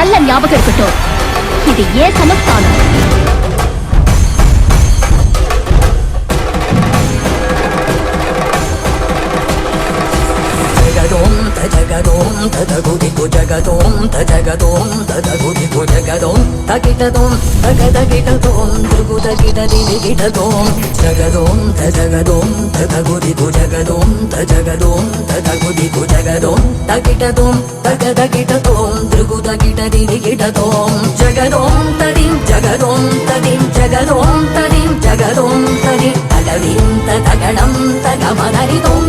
நல்ல ஞாபகம் இருக்கட்டும். இது ஏன் சமஸ்தானம். దదగు దిగు జగదోం దగదోం దదగు దిగు జగదోం. తగిటదోం దగదగిటదోం దృగు దగిట దిగిటదోం జగదోం దగదోం దదగు దిగు జగదోం దగదోం దదగు దిగు జగదోం. తగిటదోం దగదగిటదోం దృగు దగిట దిగిటదోం జగదోం తదిం జగదోం తదిం జగదోం తదిం జగదోం తదిం. తగదిం తగణం తగమదరిదోం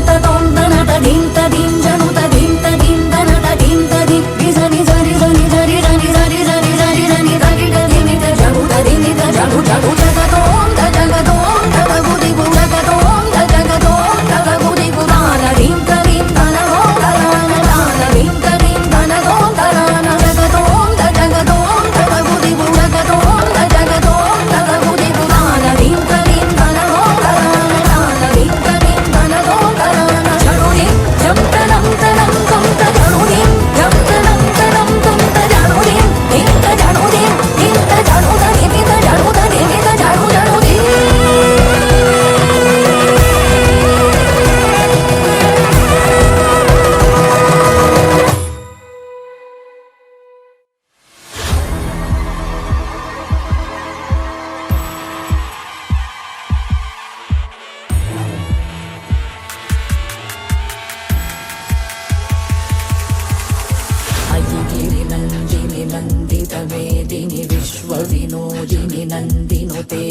నందితవేదిని విశ్వ వినోదిని నందినుతే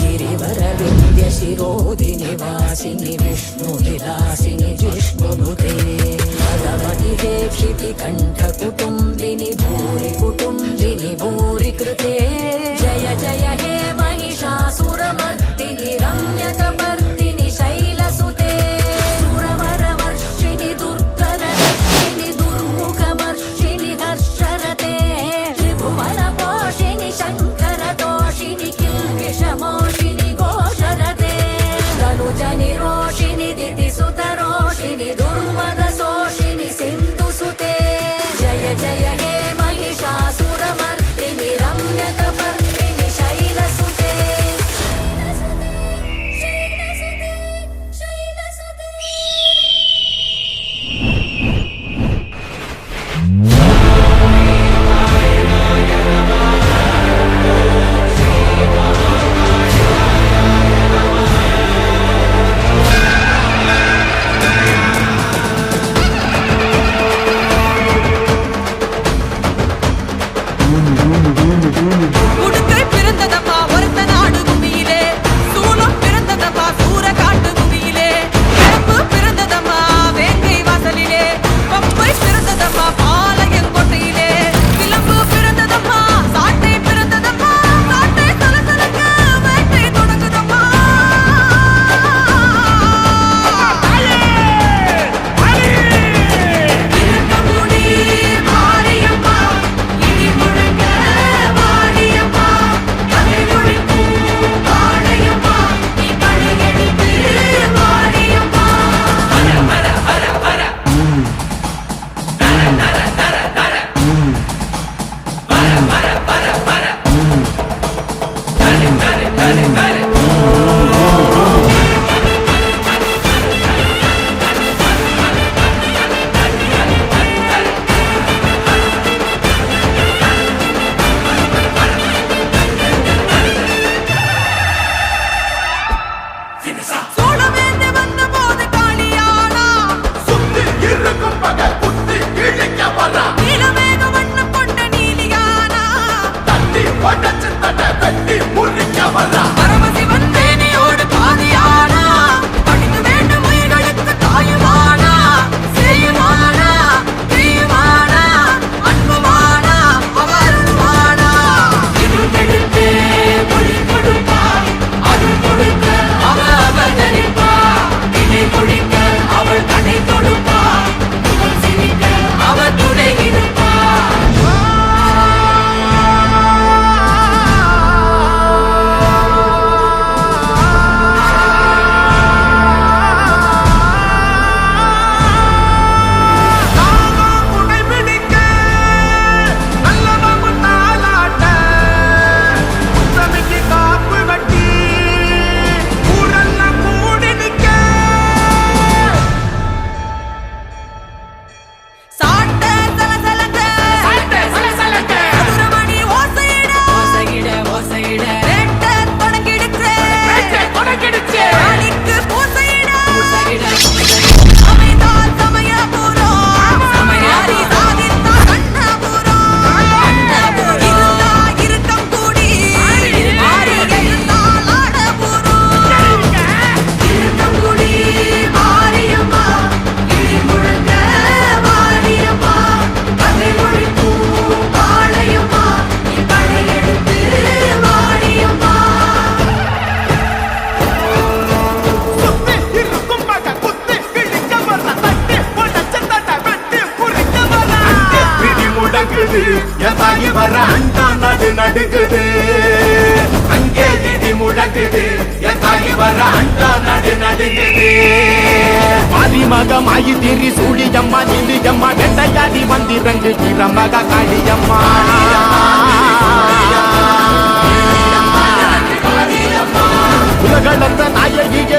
గిరివర విద్య శిరోదిని వాసిని విష్ణు విలాసిని జిష్ణునుతే పదవతి క్షితి కంఠ కుటుంబిని భూరి కుటుంబ நடுக்குது அங்கே இடி முழங்குது என் தாய் வர அண்டா நடு நடுங்குது. மதிமகம் ஆயி திரி சூழியம்மா நிதியம்மா வெட்டையாடி வந்திறங்கு கிரமக காளியம்மா. உலகளந்த நாயகியே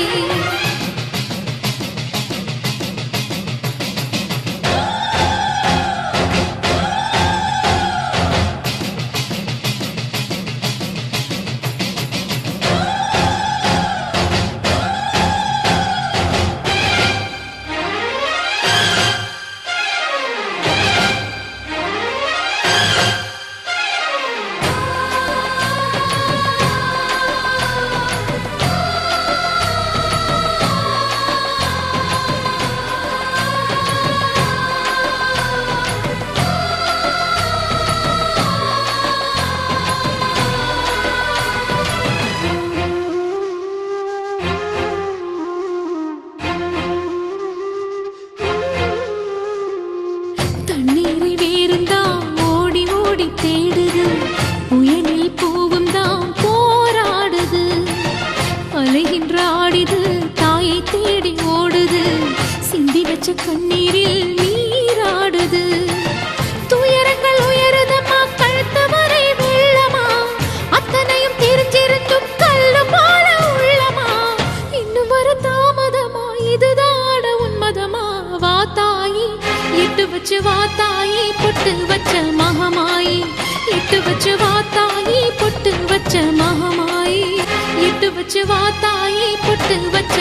வச்சு வா தாயி புட்டு வச்ச